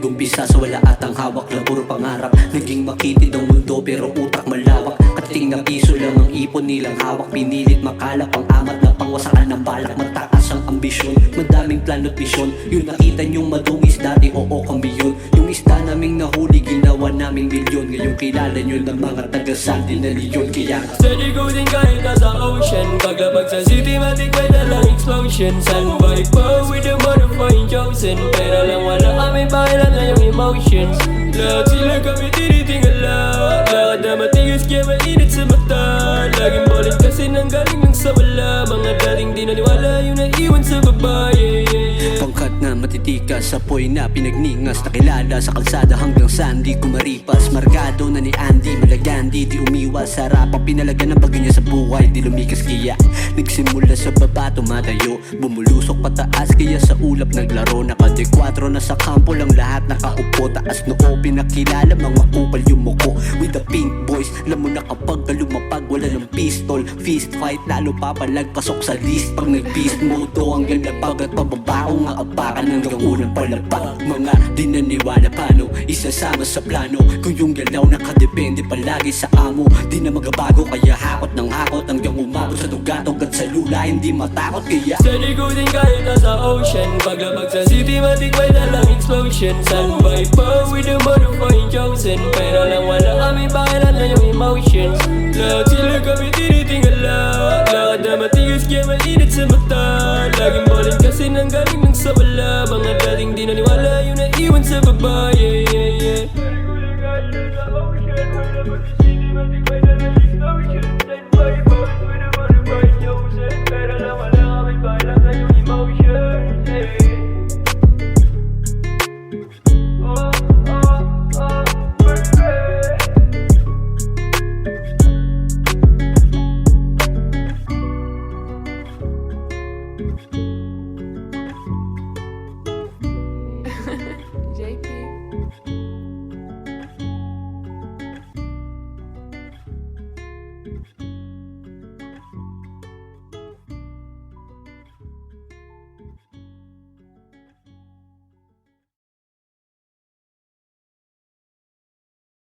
Nagumpisa sa wala atang hawak lang puro pangarap. Naging makitid ang mundo pero utak malawak. Kating na piso lang ang ipon nilang hawak. Pinilit makalap ang amat na pangwasakan ng balak. Mataas ang ambisyon, madaming plano't misyon. Yung nakita niyong madungis dati oo kami yun Yung isda naming nahuli ginawa naming milyon. Ngayong kilala nyo ng mga taga-sandil na leyon Kaya Steady cruising kahit nasa ocean. Paglabag sa city matik may dalang explosion. Sunboy po with the motherfucking chosen. Pero lang wala kami pakialam na yung emotions Lahat sila kami sa wala Mga dating di naniwala yung naiwan sa babae. Yeah, yeah. Pangkat na matitikas Apoy na pinagningas Nakilala sa kalsada hanggang sandi Kumaripas Margado na ni Andy Malagandi Di umiwas. Sa harapang pinalaga ng bagyo niya sa buhay Di lumikas kaya. Nagsimula sa baba tumatayo Bumulusok pataas kaya sa ulap naglaro. Nakadekwatro na sa kampo lang lahat nakaupo. Taas noo pinakilala mga kupal yung muko. With the pink boys Alam mo na kapag ka lumapag wala ng pistol. Fist fight lalo papalagpasok sa list. Pag nag-beast mode to hanggang napag at pababa ko nga apakan hanggang unang palabak Mga di naniwala paano isasama sa plano? Kung yung galaw nakadepende palagi sa amo Di na magabago. Kaya hakot ng hakot Hanggang umabot sa tugatog at sa lula Hindi matakot. Kaya Steady cruising kahit nasa ocean Paglabag sa city matik may dalang explosion. Sunboy po with the motherfucking chosen. Pero lang wala kami pakialam na yung emotions. Lahat kasi nang galing ng sa wala Mga dating di naniwala yung naiwan sa babae yeah, yeah.